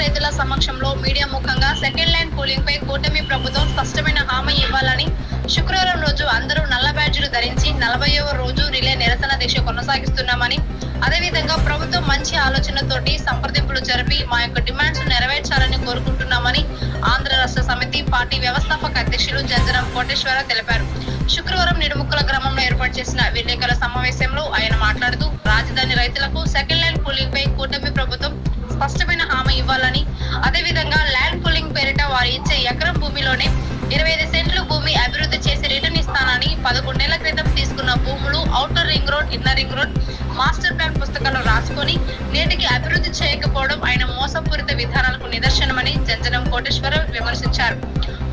రైతుల సమక్షంలో మీడియా ముఖంగా సెకండ్ లైన్ పోలింగ్ పై కూటమి ప్రభుత్వం స్పష్టమైన హామీ ఇవ్వాలని శుక్రవారం రోజు అందరూ నల్ల బ్యాడ్జీలు ధరించి నలభైవ రోజు రిలే నిరసన దీక్ష కొనసాగిస్తున్నామని అదేవిధంగా ప్రభుత్వం మంచి ఆలోచనతోటి సంప్రదింపులు జరిపి మా యొక్క డిమాండ్స్ నెరవేర్చాలని కోరుకుంటున్నామని ఆంధ్ర రాష్ట్ర సమితి పార్టీ వ్యవస్థాపక అధ్యక్షులు జంజరం కోటేశ్వర తెలిపారు. శుక్రవారం నిడుముక్కల గ్రామంలో ఏర్పాటు చేసిన విలేకరుల సమావేశంలో ఆయన మాట్లాడుతూ రాజధాని రైతులకు సెకండ్ లైన్ పోలింగ్ పై కూటమి ప్రభుత్వం జిల్లాలోనే ఇరవై ఐదు సెంట్లు భూమి అభివృద్ధి చేసి రిటర్న్ ఇస్తానని పదకొండేళ్ళ క్రితం తీసుకున్న భూములు outer ring road inner ring road master plan పుస్తకాల్లో రాసుకొని నేటికి అభివృద్ధి చేయకపోవడం ఆయన మోసపూరిత విధానాలకు నిదర్శనమని జంజనం కోటేశ్వర విమర్శించారు.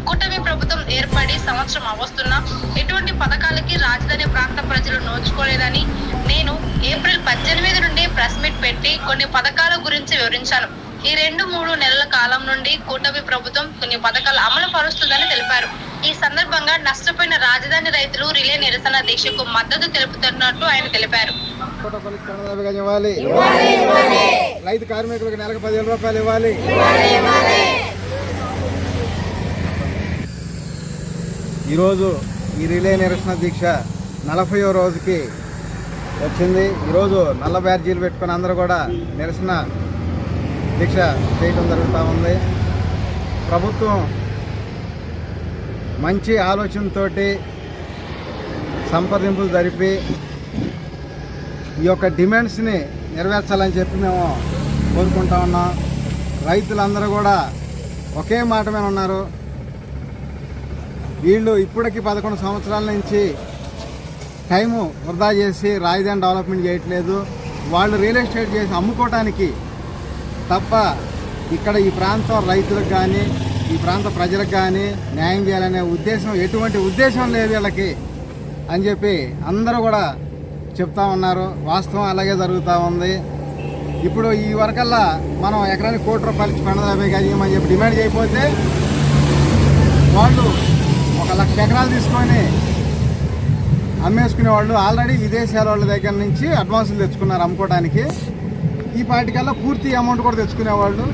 కూటమి ప్రభుత్వం ఏర్పడి సంవత్సరం అవస్తున్నా ఎటువంటి పథకాలకి రాజధాని ప్రాంత ప్రజలు నోచుకోలేదని నేను ఏప్రిల్ పద్దెనిమిది నుండి ప్రెస్ మీట్ పెట్టి కొన్ని పథకాల గురించి వివరించాను. ఈ రెండు మూడు నెలల కాలం నుండి కూటమి ప్రభుత్వం కొన్ని పథకాలు అమలు పరుస్తుందని తెలిపారు. ఈ సందర్భంగా నష్టపోయిన రాజధాని రైతులు రిలే నిరసన దీక్షకు మద్దతు తెలుపుతున్నట్టు ఆయన తెలిపారు. రైతు కార్మికులకు నెలకు పదివేల రూపాయలు ఇవ్వాలి. ఈరోజు ఈ రిలే నిరసన దీక్ష నలభైవ రోజుకి వచ్చింది. ఈరోజు నల్ల బ్యార్జీలు పెట్టుకుని అందరూ కూడా నిరసన దీక్ష చేయటం జరుగుతూ ఉంది. ప్రభుత్వం మంచి ఆలోచనతో సంప్రదింపులు జరిపి ఈ యొక్క డిమాండ్స్ని నెరవేర్చాలని చెప్పి మేము కోరుకుంటా ఉన్నాం. రైతులందరూ కూడా ఒకే మాట మీద ఉన్నారు. వీళ్ళు ఇప్పటికి పదకొండు సంవత్సరాల నుంచి టైము వృధా చేసి రాజధాని డెవలప్మెంట్ చేయట్లేదు. వాళ్ళు రియల్ ఎస్టేట్ చేసి అమ్ముకోవటానికి తప్ప ఇక్కడ ఈ ప్రాంతం రైతులకు కానీ ఈ ప్రాంత ప్రజలకు కానీ న్యాయం చేయాలనే ఉద్దేశం ఎటువంటి ఉద్దేశం లేదు వీళ్ళకి అని చెప్పి అందరూ కూడా చెప్తా ఉన్నారు. వాస్తవం అలాగే జరుగుతూ ఉంది. ఇప్పుడు ఈ వరకల్లా మనం ఎకరానికి కోటి రూపాయలు ఇచ్చి కానీ అని చెప్పి డిమాండ్ చేయకపోతే వాళ్ళు ఒక లక్ష ఎకరాలు తీసుకొని అమ్మేసుకునే వాళ్ళు ఆల్రెడీ విదేశాల వాళ్ళ దగ్గర నుంచి అడ్వాన్సులు తెచ్చుకున్నారు అమ్ముకోవడానికి. ఈ పాటికల్లా పూర్తి అమౌంట్ కూడా తెచ్చుకునేవాళ్ళు.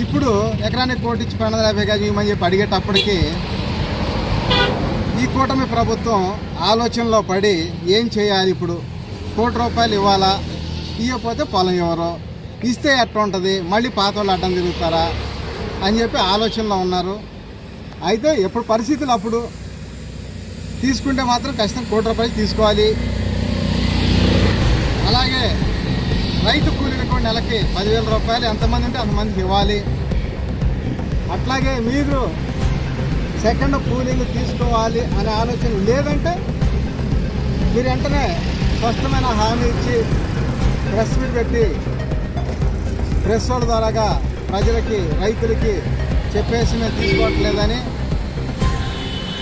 ఇప్పుడు ఎకరానికి కోటి ఇచ్చి పన్నెండు యాభై గజం ఇవ్వమని చెప్పి అడిగేటప్పటికి ఈ కూటమి ప్రభుత్వం ఆలోచనలో పడి ఏం చేయాలి ఇప్పుడు? కోటి రూపాయలు ఇవ్వాలా? ఇవ్వకపోతే పొలం ఇవ్వరు ఇస్తే ఎట్లా ఉంటుంది? మళ్ళీ పాత వాళ్ళు అడ్డం తిరుగుతారా? అని చెప్పి ఆలోచనలో ఉన్నారు. అయితే ఎప్పుడు పరిస్థితులు అప్పుడు? తీసుకుంటే మాత్రం ఖచ్చితంగా కోటి రూపాయలు తీసుకోవాలి. అలాగే రైతు కూలీలకు నెలకి పదివేల రూపాయలు ఎంతమంది ఉంటే అంతమందికి ఇవ్వాలి. అట్లాగే మీరు సెకండ్ కూలింగ్ తీసుకోవాలి అనే ఆలోచన లేదంటే మీరు వెంటనే స్పష్టమైన హామీ ఇచ్చి ప్రెస్ మీట్ పెట్టి ప్రెస్ వాళ్ళ ద్వారాగా ప్రజలకి రైతులకి చెప్పేసి మేము తీసుకోవట్లేదని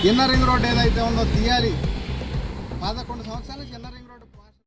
ఇన్నర్ రింగ్ రోడ్ ఏదైతే ఉందో తీయాలి. పదకొండు సంవత్సరాల నుంచి ఇన్నర్ రింగ్ రోడ్